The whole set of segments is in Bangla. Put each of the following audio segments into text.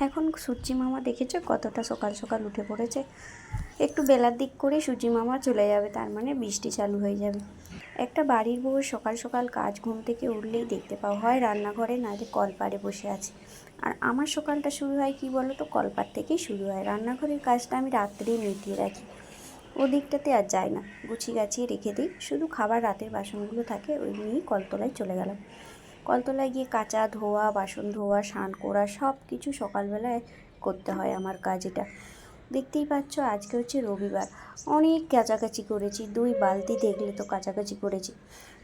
এখন সূর্যি মামা দেখেছে কতটা সকাল সকাল উঠে পড়েছে? একটু বেলার দিক করে সূর্যি মামা চলে যাবে, তার মানে বৃষ্টি চালু হয়ে যাবে। একটা বাড়ির বউ সকাল সকাল কাজ ঘুম থেকে উঠলেই দেখতে পাওয়া হয় রান্নাঘরে নাহলে কলপাড়ে বসে আছে। আর আমার সকালটা শুরু হয় কি বলো তো, কলপার থেকেই শুরু হয়। রান্নাঘরের কাজটা আমি রাত্রেই মিটিয়ে রাখি। ওদিকটাতে আর যায় না। গুছি গাছিয়ে রেখে দিই। শুধু খাবার রাতের বাসনগুলো থাকে, ওই নিয়েই কলতলায় চলে গেলাম। কলতলায় গিয়ে কাচা ধোয়া, বাসন ধোয়া, স্নান করা সব কিছু সকালবেলায় করতে হয় আমার কাজ এটা। দেখতেই পাচ্ছ, আজকে হচ্ছে রবিবার। অনেক কাচাকাচি করেছি, দুই বালতি দেখলে তো কাচাকাচি করেছি।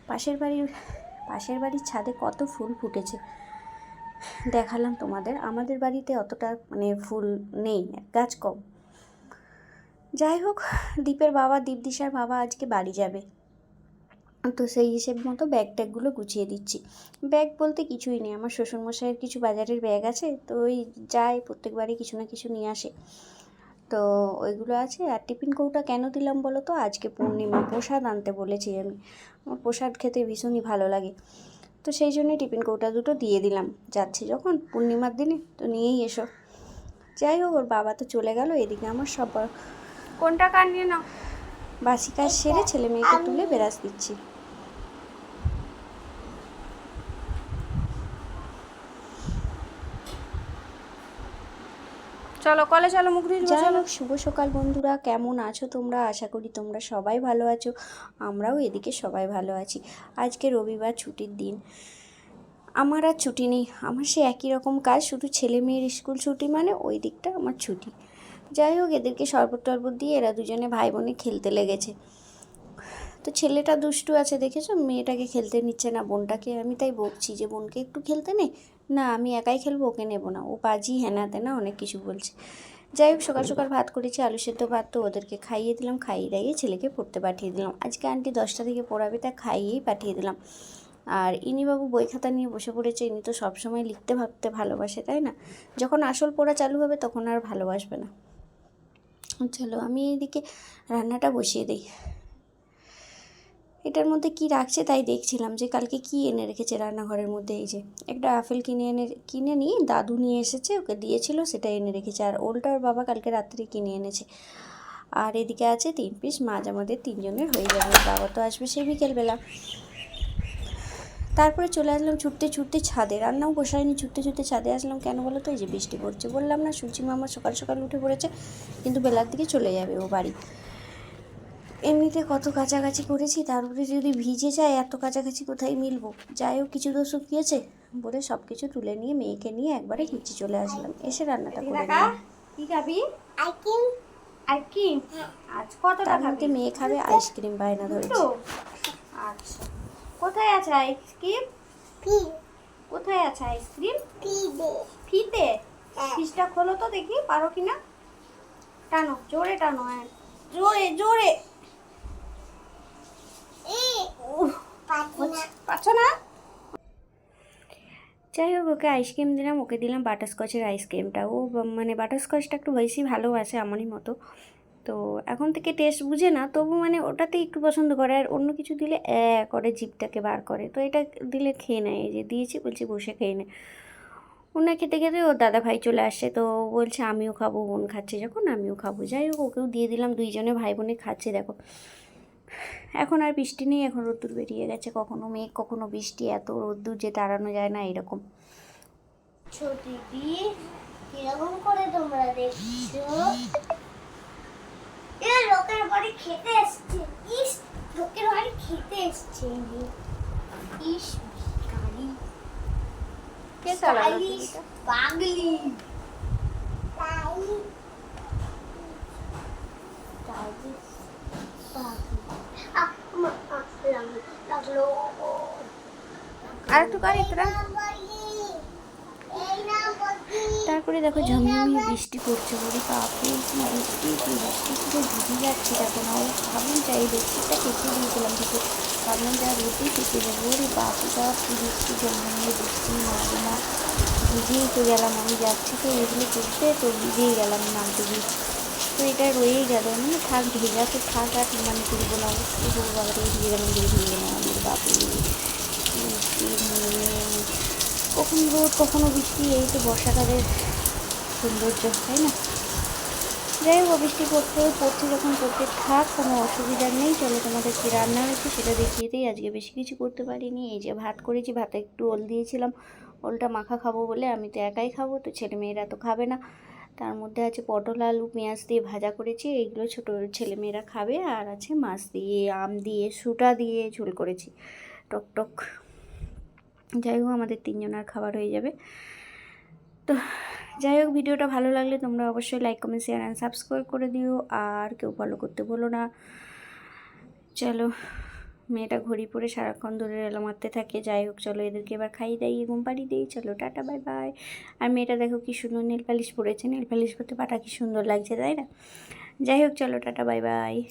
পাশের বাড়ির পাশের বাড়ির ছাদে কত ফুল ফুটেছে। দেখালাম তোমাদের, আমাদের বাড়িতে অতটা মানে ফুল নেই, গাছ কম। যাই হোক, দীপের বাবা, দীপদিশার বাবা আজকে বাড়ি যাবে। তো সেই হিসেব মতো ব্যাগ ট্যাগগুলো গুছিয়ে দিচ্ছি। ব্যাগ বলতে কিছুই নেই আমার শ্বশুরমশাইয়ের কিছু বাজারের ব্যাগ আছে তো ওই যায় প্রত্যেকবারই কিছু না কিছু নিয়ে আসে। তো ওইগুলো আছে আর টিফিন কৌটা কেন দিলাম বলো তো? আজকে পূর্ণিমা প্রসাদ আনতে বলেছি আমি। আমার প্রসাদ খেতে ভীষণই ভালো লাগে। তো সেই জন্যই টিফিন কৌটা দুটো দিয়ে দিলাম। যাচ্ছি যখন পূর্ণিমার দিনে তো নিয়েই এসো। যাই হোক ওর বাবা তো চলে গেল এদিকে আমার সব কোনটা কার নিয়ে নাও? বাসি কাজ সেরে ছেলে মেয়েকে তুলে বেরাস দিচ্ছি। চলো কলে চলো মুখ যাই হোক শুভ সকাল বন্ধুরা কেমন আছো তোমরা? আশা করি তোমরা সবাই ভালো আছো আমরাও এদিকে সবাই ভালো আছি। আজকে রবিবার ছুটির দিন। আমার আর ছুটি নেই আমার সে একই রকম কাজ শুধু ছেলে মেয়ের স্কুল ছুটি মানে ওই দিকটা আমার ছুটি। যাই হোক এদেরকে শরবত টরবত দিয়ে এরা দুজনে ভাই বোনে খেলতে লেগেছে। তো ছেলেটা দুষ্টু আছে দেখেছ? মেয়েটাকে খেলতে নিচ্ছে না বোনটাকে। আমি তাই বকছি যে বোনকে একটু খেলতে নে না, আমি একাই খেলব, ওকে নেব না। ও বাজি হেনাতে না, অনেক কিছু বলছে। যাই হোক, সকাল সকাল ভাত করেছি, আলু সেদ্ধ ভাত তো ওদেরকে খাইয়ে দিলাম, খাইয়ে দাইয়ে ছেলেকে পড়তে পাঠিয়ে দিলাম। আজকে আন্টি দশটা থেকে পড়াবে তা খাইয়েই পাঠিয়ে দিলাম। আর ইনিবাবু বই খাতা নিয়ে বসে পড়েছে, ইনি তো সবসময় লিখতে ভাবতে ভালোবাসে, তাই না? যখন আসল পড়া চালু হবে, তখন আর ভালোবাসবে না। চলো, আমি এদিকে রান্নাটা বসিয়ে দিই। এটার মধ্যে কি রাখছে তাই দেখছিলাম যে কালকে কি এনে রেখেছে রান্নাঘরের মধ্যে এই যে, একটা আপেল কিনে এনে, কিনে নিয়ে দাদু নিয়ে এসেছে, ওকে দিয়েছিল, সেটা এনে রেখেছে। আর ওলটা ওর বাবা কালকে রাত্রে কিনে এনেছে। আর এদিকে আছে তিন পিস মাছ আমাদের তিনজনের হয়ে যাবে বাবা তো আসবে সেই বিকেলবেলা। তারপরে চলে আসলাম ছুটতে ছুটতে ছাদে। রান্নাও বসায়নি, ছুটতে ছুটতে ছাদে আসলাম। কেন বলো তো, এই যে বৃষ্টি পড়ছে, বললাম না, সূচি মামা সকাল সকাল উঠে পড়েছে, কিন্তু বেলার দিকে চলে যাবে ও বাড়ি। এমনিতে কত কাছাকাছি করেছি তার উপরে যদি ভিজে যায় এত কাছাকাছি কোথায় মিলবো? যাই হোক কিছু তো শুকিয়েছে বলে সব কিছু তুলে নিয়ে মেয়েকে নিয়ে একবারে নিচে চলে আসলাম। এসে রান্নাটা করে নিলাম। কি খাবি? Ice cream. Ice cream? আজ কতটা খাবি মেয়ে খাবে আইসক্রিম বায়না ধরেছে। আচ্ছা। কোথায় আছে আইসক্রিম? কোথায় আছে আইসক্রিম? ফিতে। ফিসটা খোলো তো দেখি পারো কিনা? টানো জোরে টানো হ্যাঁ। জোরে জোরে। পারছ না। যাই হোক ওকে আইসক্রিম দিলাম, ওকে দিলাম বাটারস্কচের আইসক্রিমটা ও মানে বাটারস্কচটা একটু বেশি ভালোবাসে আমারই মতো। তো এখন থেকে টেস্ট বুঝে না, তবু মানে ওটাতেই একটু পছন্দ করে। আর অন্য কিছু দিলে, এ, করে জিপটাকে বার করে। তো এটা দিলে খেয়ে নেয়, এই যে দিয়েছি বলছি বসে খেয়ে নেয় ওনা খেতে খেতে ওর দাদা ভাই চলে আসছে, তো বলছে, আমিও খাব, বোন খাচ্ছে যখন, আমিও খাব। যাই হোক, ওকেও দিয়ে দিলাম, দুইজনে ভাই বোনে খাচ্ছে, দেখো। এখন আর বৃষ্টি নেই এখন রোদ্দুর বেরিয়ে গেছে। কখনো মেঘ কখনো বৃষ্টি এত রোদ্দুর যে তাড়ানো যায় না এরকম। ছোটি কীরকম করে তোমরা দেখছ? এ লোকের বাড়ি খেতে এসছে। ইস লোকের বাড়ি খেতে এসছে ইস ভিখারি। কে চালালো লাগল আর একটু তারপরে দেখো ঝমঝমি বৃষ্টি পড়ছে বলি বাপরে কি বৃষ্টি বৃষ্টি পুরো ভিজে যাচ্ছে দেখো না ভাবুন চাই বেডশিটটা কেটে দিয়েছিলাম কিন্তু ভাবলাম যা রোদেই কেটে যাব বাপরে, বাপ বৃষ্টি, ঝমঝমিয়ে বৃষ্টি মারবে না ভিজেই তো গেলাম আমি, যাচ্ছি তো এগুলো করতে, তো ভিজেই গেলাম নামতে গিয়ে তো এটা রয়েই গেল মানে থাক, ভেজা তো থাক আর মানে তুলবো না, অবশ্যই বাবারে ভিজে গেলাম দিয়ে গেলাম বৃষ্টি মানে কখন রোদ, কখনো বৃষ্টি, এই তো বর্ষাকালের সৌন্দর্য, তাই না? যাই হোক, বৃষ্টি পড়তে পড়তে যখন পড়তে থাক, কোনো অসুবিধা নেই। চলো, তোমাদের কী রান্না হয়েছে সেটা দেখিয়ে দিই। আজকে বেশি কিছু করতে পারিনি। এই যে ভাত করেছি, ভাতে একটু ওল দিয়েছিলাম। ওলটা মাখা খাব বলে আমি তো একাই খাব, তো ছেলে মেয়েরা তো খাবে না। তার মধ্যে আছে পটল, আলু, পেঁয়াজ দিয়ে ভাজা করেছি। এইগুলো ছোটো ছেলে মেয়েরা খাবে। আর আছে মাছ দিয়ে, আম দিয়ে, সুটা দিয়ে ঝোল করেছি। টক টক। যাই হোক, আমাদের তিনজনের খাবার হয়ে যাবে। তো যাই হোক, ভিডিওটা ভালো লাগলে তোমরা অবশ্যই like comment share and subscribe করে দিও। আর কেউ ফলো করতে বলো না। চলো, মেয়েটা ঘড়ি পরে সারাক্ষণ ধরে এলো মারতে থাকে। যাই হোক, চলো এদেরকে এবার খাই দাই, ঘুম পাড়ি দিই। চলো, টাটা বাই বাই আর মেয়েটা দেখো কি সুন্দর নেল পালিশ পরেছে। নেল পালিশ করতে পাটা কি সুন্দর লাগছে, তাই না? যাই হোক, চলো, টাটা বাই বাই